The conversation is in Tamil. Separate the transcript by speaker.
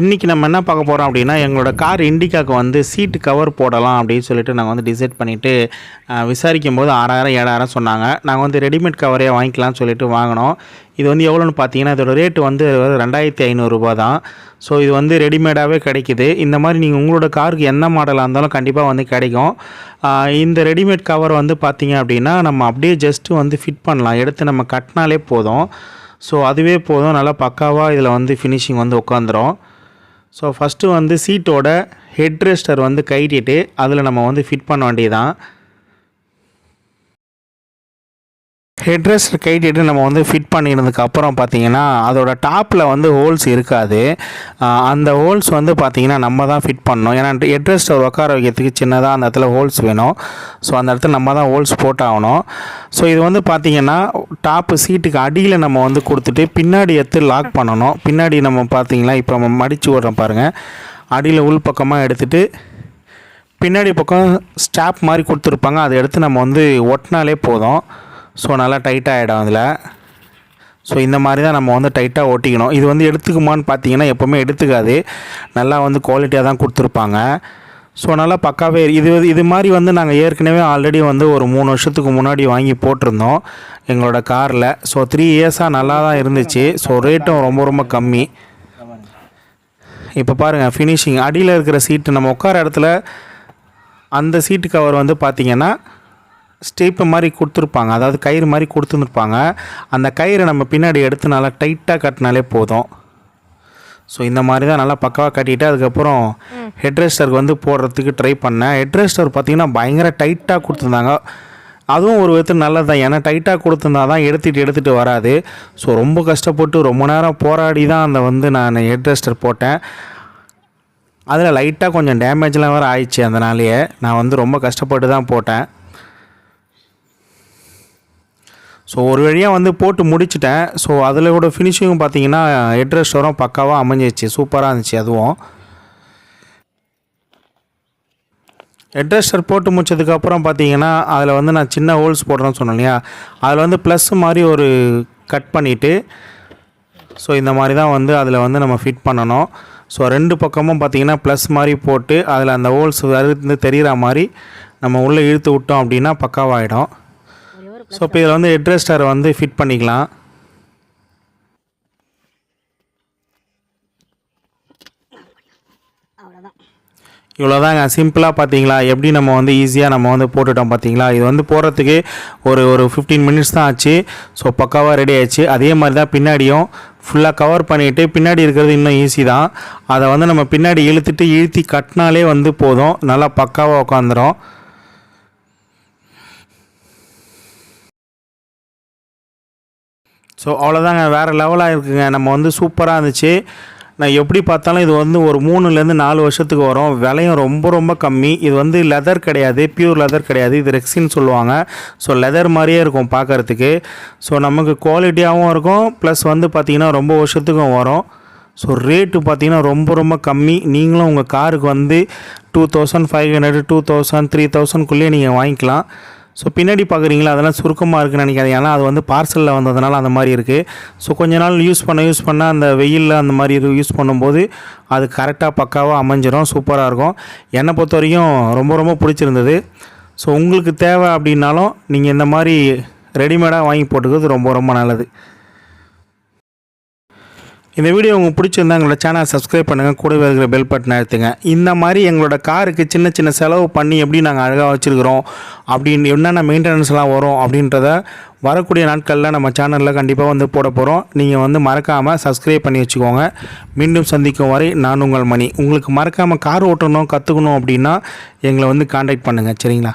Speaker 1: இன்றைக்கி நம்ம என்ன பார்க்க போகிறோம் அப்படின்னா எங்களோட கார் இண்டிகாவுக்கு வந்து சீட்டு கவர் போடலாம் அப்படின்னு சொல்லிட்டு நாங்கள் வந்து டிசைட் பண்ணிவிட்டு விசாரிக்கும் போது ஆறாயிரம் ஏழாயிரம் சொன்னாங்க. நாங்கள் வந்து ரெடிமேட் கவரே வாங்கிக்கலாம்னு சொல்லிட்டு வாங்கினோம். இது வந்து எவ்வளோன்னு பார்த்தீங்கன்னா இதோட ரேட்டு வந்து ரெண்டாயிரத்தி ஐநூறுரூபா தான். ஸோ இது வந்து ரெடிமேடாகவே கிடைக்குது. இந்த மாதிரி நீங்கள் உங்களோட காருக்கு என்ன மாடலாக இருந்தாலும் கண்டிப்பாக வந்து கிடைக்கும். இந்த ரெடிமேட் கவர் வந்து பார்த்தீங்க அப்படின்னா நம்ம அப்படியே ஜஸ்ட்டு வந்து ஃபிட் பண்ணலாம். எடுத்து நம்ம கட்டினாலே போதும். ஸோ அதுவே போதும். நல்லா பக்காவாக இதில் வந்து ஃபினிஷிங் வந்து உட்காந்துரும் ஸோ ஃபஸ்ட்டு வந்து சீட்டோட ஹெட் ரெஸ்டர் வந்து கைட்டிட்டு அதில் நம்ம வந்து ஃபிட் பண்ண வேண்டியதான் ஹெட்ரெஸ்ட் கைட்டிட்டு நம்ம வந்து ஃபிட் பண்ணியிருந்ததுக்கப்புறம் பார்த்தீங்கன்னா அதோட டாப்பில் வந்து ஹோல்ஸ் இருக்காது. அந்த ஹோல்ஸ் வந்து பார்த்தீங்கன்னா நம்ம தான் ஃபிட் பண்ணணும். ஏன்னா ஹெட்ரெஸ்ட் ஒரு உட்கார வைக்கிறதுக்கு சின்னதாக அந்த இடத்துல ஹோல்ஸ் வேணும். ஸோ அந்த இடத்துல நம்ம தான் ஹோல்ஸ் போட்டாகணும். ஸோ இது வந்து பார்த்தீங்கன்னா டாப்பு சீட்டுக்கு அடியில் நம்ம வந்து கொடுத்துட்டு பின்னாடி எடுத்து லாக் பண்ணணும். பின்னாடி நம்ம பார்த்தீங்களா இப்போ நம்ம மடித்து விடுறோம் பாருங்கள் அடியில் உள் பக்கமாக எடுத்துகிட்டு பின்னாடி பக்கம் ஸ்டாப் மாதிரி கொடுத்துருப்பாங்க. அதை எடுத்து நம்ம வந்து ஒட்டினாலே போதும். ஸோ நல்லா டைட்டாக ஆகிடும் அதில். ஸோ இந்த மாதிரி தான் நம்ம வந்து டைட்டாக ஒட்டிக்கணும் இது வந்து எடுத்துக்குமான்னு பார்த்தீங்கன்னா எப்போவுமே எடுத்துக்காது. நல்லா வந்து குவாலிட்டியாக தான் கொடுத்துருப்பாங்க. ஸோ நல்லா பக்காவே இது இது மாதிரி வந்து நாங்கள் ஏற்கனவே ஆல்ரெடி வந்து ஒரு மூணு வருஷத்துக்கு முன்னாடி வாங்கி போட்டிருந்தோம் எங்களோட காரில். ஸோ த்ரீ இயர்ஸாக நல்லா தான் இருந்துச்சு. ஸோ ரேட்டும் ரொம்ப ரொம்ப கம்மி. இப்போ பாருங்கள் ஃபினிஷிங் அடியில் இருக்கிற சீட்டு நம்ம உட்கார இடத்துல அந்த சீட்டு கவர் வந்து பார்த்திங்கன்னா ஸ்டேப்பு மாதிரி கொடுத்துருப்பாங்க. அதாவது கயிறு மாதிரி கொடுத்துருப்பாங்க அந்த கயிறை நம்ம பின்னாடி எடுத்து நல்லா டைட்டாக கட்டினாலே போதும். ஸோ இந்த மாதிரி தான் நல்லா பக்காவாக கட்டிட்டு அதுக்கப்புறம் ஹெட் ரெஸ்டருக்கு வந்து போடுறதுக்கு ட்ரை பண்ணேன். ஹெட் ரெஸ்டர் பார்த்திங்கன்னா பயங்கர டைட்டாக கொடுத்துருந்தாங்க. அதுவும் ஒரு விதத்தில் நல்லது தான். ஏன்னா டைட்டாக கொடுத்துருந்தா தான் எடுத்துகிட்டு எடுத்துகிட்டு வராது. ஸோ ரொம்ப கஷ்டப்பட்டு ரொம்ப நேரம் போராடி தான் அந்த வந்து நான் ஹெட் ரெஸ்டர் போட்டேன். அதில் லைட்டாக கொஞ்சம் டேமேஜ்லாம் வேறு ஆயிடுச்சு அந்த நாளையே நான் வந்து ரொம்ப கஷ்டப்பட்டு தான் போட்டேன். ஸோ ஒரு வழியாக வந்து போட்டு முடிச்சிட்டேன். ஸோ அதில் கூட ஃபினிஷிங் பார்த்தீங்கன்னா எட்ரஸ் வரும் பக்காவாக அமைஞ்சிச்சு சூப்பராக இருந்துச்சு அதுவும். ஹெட்ரெஸ்டர் போட்டு முடிச்சதுக்கப்புறம் பார்த்தீங்கன்னா அதில் வந்து நான் சின்ன ஹோல்ஸ் போடுறேன்னு சொன்னேன் இல்லையா? அதில் வந்து ப்ளஸ் மாதிரி ஒரு கட் பண்ணிவிட்டு ஸோ இந்த மாதிரி தான் வந்து அதில் வந்து நம்ம ஃபிட் பண்ணணும். ஸோ ரெண்டு பக்கமும் பார்த்தீங்கன்னா ப்ளஸ் மாதிரி போட்டு அதில் அந்த ஹோல்ஸ் வந்து தெரிகிற மாதிரி நம்ம உள்ளே இழுத்து விட்டோம் அப்படின்னா பக்காவாகிடும் ஸோ இப்போ இதில் வந்து ஹெட்ரெஸ்டர் வந்து ஃபிட் பண்ணிக்கலாம். இவ்வளோதாங்க சிம்பிளாக பார்த்தீங்களா எப்படி நம்ம வந்து ஈஸியாக நம்ம வந்து போட்டுட்டோம் பார்த்தீங்களா இது வந்து போடுறதுக்கு ஒரு ஒரு ஃபிஃப்டீன் மினிட்ஸ் தான் ஆச்சு. ஸோ பக்காவாக ரெடி ஆயிடுச்சு. அதே மாதிரி தான் பின்னாடியும் ஃபுல்லாக கவர் பண்ணிவிட்டு பின்னாடி இருக்கிறது இன்னும் ஈஸி தான். அதை வந்து நம்ம பின்னாடி இழுத்துட்டு இழுத்தி கட்டினாலே வந்து போதும். நல்லா பக்காவாக உட்காந்துரும் ஸோ அவ்வளோதாங்க வேறு லெவலாக இருக்குங்க. நம்ம வந்து சூப்பராக இருந்துச்சு. நான் எப்படி பார்த்தாலும் இது வந்து ஒரு மூணுலேருந்து நாலு வருஷத்துக்கு வரும். விலையும் ரொம்ப ரொம்ப கம்மி. இது வந்து லெதர் கிடையாது. பியூர் லெதர் கிடையாது. இது ரெக்ஸின்னு சொல்லுவாங்க. ஸோ லெதர் மாதிரியே இருக்கும் பார்க்குறதுக்கு. ஸோ நமக்கு குவாலிட்டியாகவும் இருக்கும். ப்ளஸ் வந்து பார்த்திங்கன்னா ரொம்ப வருஷத்துக்கும் வரும். ஸோ ரேட்டு பார்த்தீங்கன்னா ரொம்ப ரொம்ப கம்மி. நீங்களும் உங்கள் காருக்கு வந்து two thousand five hundred two thousand three தௌசண்ட்குள்ளேயே நீங்கள் வாங்கிக்கலாம். ஸோ பின்னாடி பார்க்குறீங்களா? அதெல்லாம் சுருக்கமாக இருக்குன்னு நினைக்காதீங்க. ஏன்னா அது வந்து பார்சலில் வந்ததுனால அந்த மாதிரி இருக்குது ஸோ கொஞ்ச நாள் யூஸ் பண்ண யூஸ் பண்ணால் அந்த வெயிலில் அந்த மாதிரி இது யூஸ் பண்ணும்போது அது கரெக்டாக பக்காவாக அமைஞ்சிடும் சூப்பராக இருக்கும். என்னை பொறுத்த வரைக்கும் ரொம்ப ரொம்ப பிடிச்சிருந்தது. ஸோ உங்களுக்கு தேவை அப்படின்னாலும் நீங்கள் இந்த மாதிரி ரெடிமேடாக வாங்கி போட்டுக்கிறது ரொம்ப ரொம்ப நல்லது. இந்த வீடியோ உங்களுக்கு பிடிச்சிருந்தா எங்களோட சேனலை சப்ஸ்கிரைப் பண்ணுங்கள் கூடவே இருக்கிற பெல் பட்டன் அழுத்துங்க. இந்த மாதிரி எங்களோட காருக்கு சின்ன சின்ன செலவு பண்ணி எப்படி நாங்கள் அழகாக வச்சுருக்கிறோம் அப்படின்னு என்னென்ன மெயின்டெனன்ஸ்லாம் வரும் அப்படின்றத வரக்கூடிய நாட்களில் நம்ம சேனலில் கண்டிப்பாக வந்து போட போகிறோம் நீங்கள் வந்து மறக்காமல் சப்ஸ்கிரைப் பண்ணி வச்சுக்கோங்க. மீண்டும் சந்திக்கும் வரை நான் உங்கள் மணி. உங்களுக்கு மறக்காமல் கார் ஓட்டணும் கற்றுக்கணும் அப்படின்னா எங்களை வந்து காண்டாக்ட் பண்ணுங்கள் சரிங்களா?